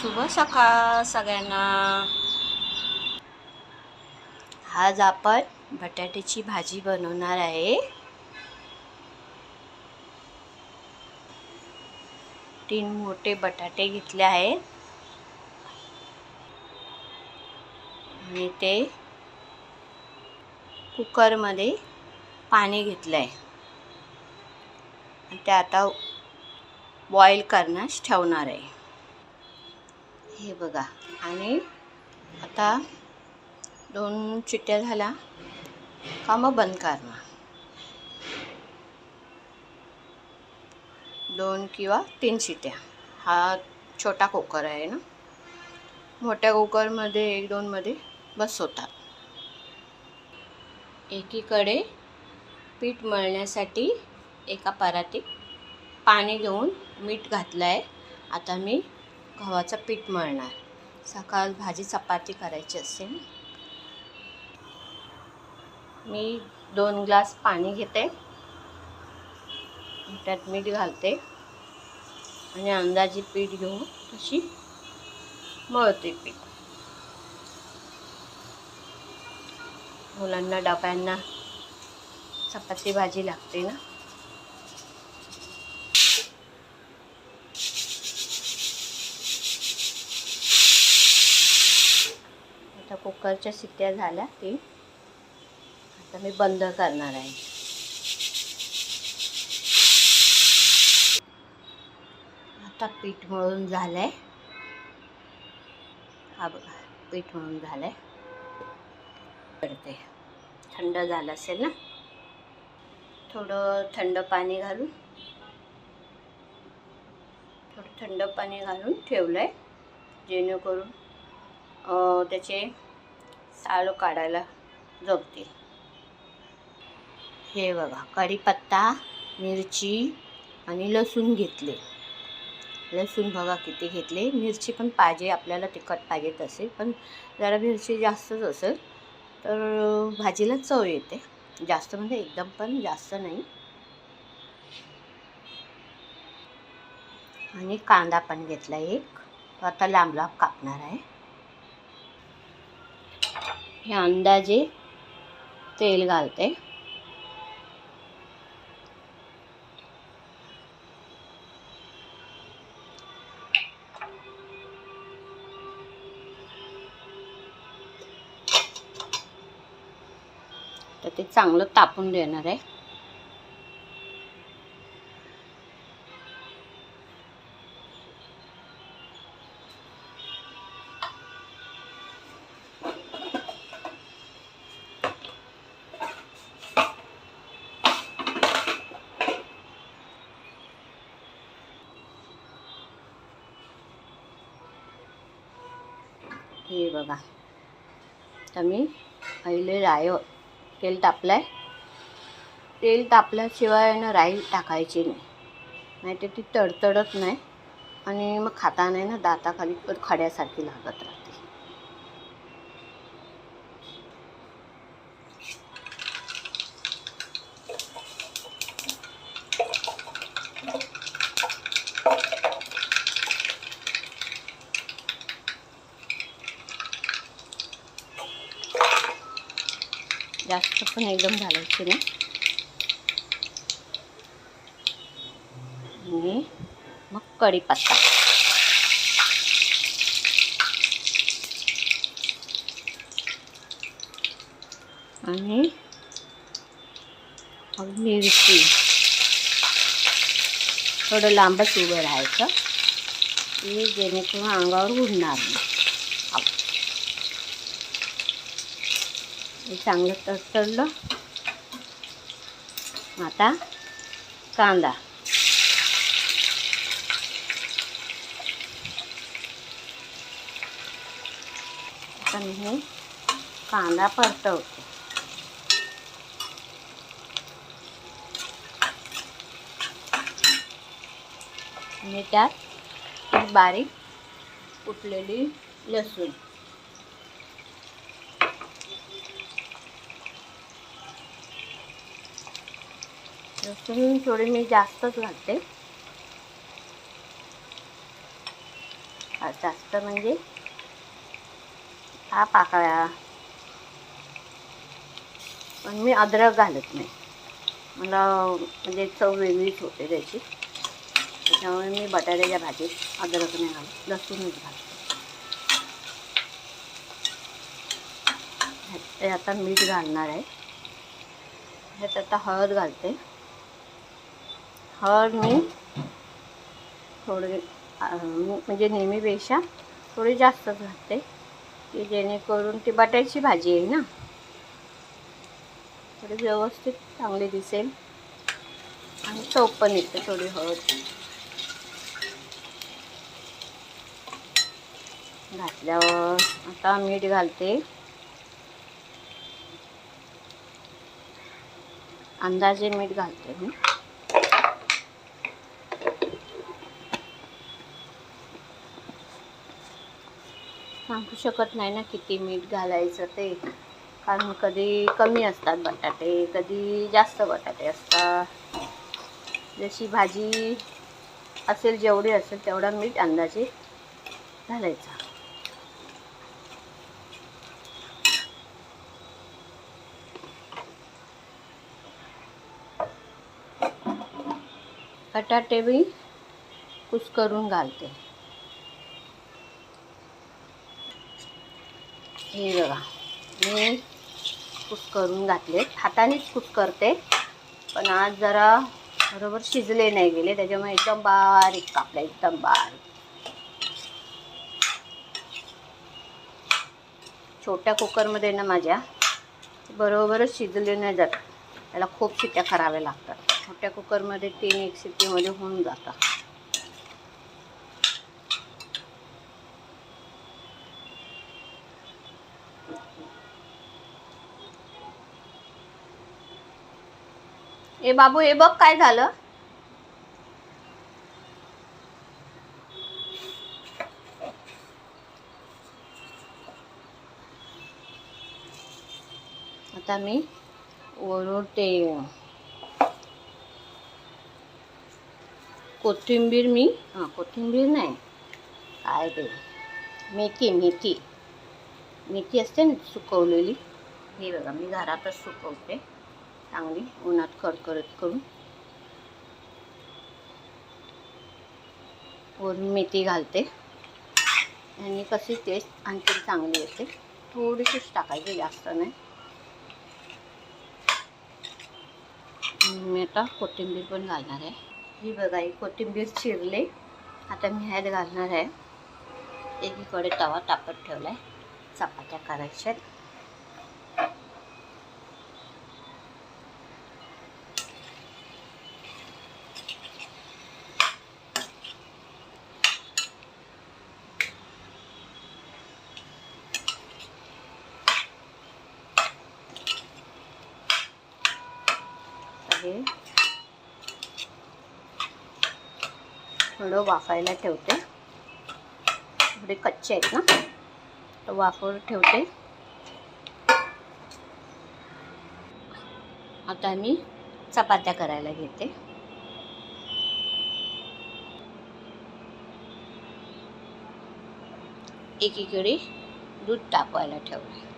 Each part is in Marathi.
शुभ सकाळ सगळ्यांना. आज आपण बटाट्याची भाजी बनवणार आहे. तीन मोठे बटाटे घेतले आहेत. आणि ते कुकरमध्ये पाणी घेतलं आहे ते आता बॉईल करण्यास ठेवणार आहे. हे बघा. आणि आता दोन चिट्ट्या झाल्या. का मग बंद करणार. दोन किंवा तीन शिट्या हा छोटा कुकर आहे ना? मोठ्या कुकरमध्ये एक दोनमध्ये बस होतात. एकीकडे पीठ मळण्यासाठी एका परातीत पाणी घेऊन मीठ घातलं आहे आता मी गव्हाचं पीठ मळणार. सकाळ भाजी चपाती करायची असेल मी दोन ग्लास पाणी घेते. त्यात मीठ घालते. आणि अंदाजे पीठ घेऊन तशी मळते पीठ. मुलांना डब्यांना चपाती भाजी लागते ना आता कुकरच्या शिट्ट्या झाल्या की आता मी बंद करणार आहे. आता पीठ मळून झालं आहे हा बघा पीठ मळून आहे पडते थंड झालं असेल ना? थोडं थंड पाणी घालून. थोडं थंड पाणी घालून ठेवलं आहे जेणेकरून त्याचे आळू काढायला जमतील हे बघा कढीपत्ता मिरची आणि लसूण घेतले. लसूण बघा किती घेतले. मिरची पण पाहिजे आपल्याला तिखट पाहिजे तसे. पण जरा मिरची जास्तच असेल तर भाजीला चव येते. जास्त म्हणजे एकदम पण जास्त नाही. आणि कांदा पण घेतला एक. तो आता लांब लांब कापणार आहे. हे अंदाजे तेल घालते. तर ते चांगलं तापून देणार आहे. हे बघा. तर मी पहिले राय. तेल तापलं आहे तेल तापल्याशिवाय ना राई टाकायची नाही. नाही तर ती तडतडत नाही. आणि मग खाता नाही ना दाताखाली खड्यासारखी लागत राहते. जास्त पण एकदम घालायचे नाही. आणि मग कढीपत्ता. आणि मग मिरची. थोडं लांबच उभं राहायचं. की जेणेकरून अंगावर उडणार नाही. हे चांगलं तसडलं आता कांदा. आता मी हे कांदा परतवते. आणि त्यात बारीक कुटलेली लसूण. लसूण थोडी मी जास्तच घालते. जास्त म्हणजे हा पाकळ्या. पण मी अद्रक घालत नाही. मला म्हणजे चव वेगळीच होते त्याची. त्याच्यामुळे मी बटाट्याच्या भाजीत अद्रक नाही घालत लसूणच घालते. ह्यात ते आता मीठ घालणार आहे. ह्यात आता हळद घालते. हळद मी थोडे म्हणजे नेहमीपेक्षा थोडी जास्तच घालते की जेणेकरून ती बटाट्याची भाजी आहे ना? थोडी व्यवस्थित चांगली दिसेल. आणि चव पण येते थोडी हळद. घातल्यावर आता मीठ घालते. अंदाजे मीठ घालते मी. सांगू शकत नाही ना किती मीठ घालायचं ते. कारण कधी कमी असतात बटाटे कधी जास्त बटाटे असतात. जशी भाजी असेल जेवढी असेल तेवढा मीठ अंदाजे घालायचा. बटाटे मी कुस्करून घालते. हे बघा. मी कुस्करून घातले. हातानेच कुस्करते पण आज जरा बरोबर शिजले नाही गेले. त्याच्यामुळे एकदम बारीक कापले. एकदम बारीक. छोट्या कुकरमध्ये ना माझ्या बरोबरच शिजले नाही जात. त्याला खूप शिट्या कराव्या लागतात. छोट्या कुकरमध्ये तीन एक शिट्टीमध्ये होऊन जातात. ए बाबू हे बघ काय झालं. आता मी वरून ते कोथिंबीर मी हां कोथिंबीर नाही काय ते मेथी मेथी. मेथी असते ना सुकवलेली. हे बघा मी घरातच सुकवते. चांगली उन्हात कडकडत करून. वरून मेथी घालते. आणि कशी टेस्ट आणखी चांगली येते. थोडीशीच टाकायची जास्त नाही. मी आता कोथिंबीर पण घालणार आहे. ही बघा ही कोथिंबीर चिरले. आता मी ह्यात घालणार आहे. एकीकडे तवा तापत ठेवला आहे चपात्या करायच्या आहेत हे थोडं वाफायला ठेवते. थोडे कच्चे आहेत ना. तर वाफवर ठेवते. आता मी चपात्या करायला घेते. एकीकडे दूध तापवायला ठेवलं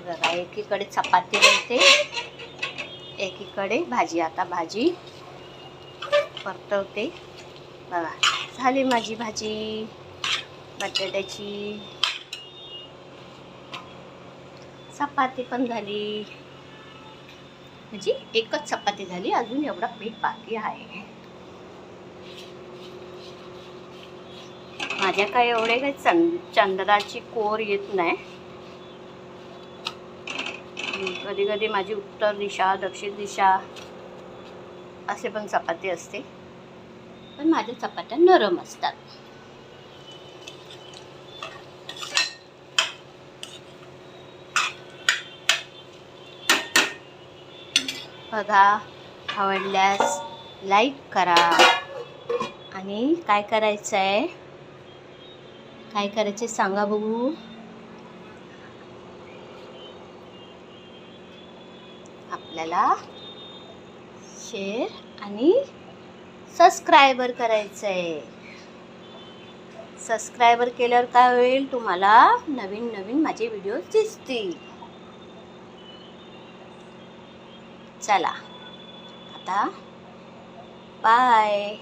हे बघा एकीकडे चपाती बनते एकीकडे भाजी. आता भाजी परतवते. बघा झाली माझी भाजी. बटाट्याची. चपाती पण झाली. म्हणजे एकच चपाती झाली अजून एवढा पीठ बाकी आहे. माझ्या काय एवढे काही चंद चंद्राची कोर येत नाही. कधी कधी माझी उत्तर दिशा दक्षिण दिशा असे पण चपाती असते. पण माझ्या चपात्या नरम असतात. बघा आवडल्यास लाईक करा. आणि काय करायचं आहे काय करायचे सांगा बघू. आपल्याला शेअर आणि सबस्क्रायबर करायचं आहे सबस्क्रायबर केल्यावर काय होईल? तुम्हाला नवीन नवीन माझे व्हिडिओ दिसतील. चला. आता बाय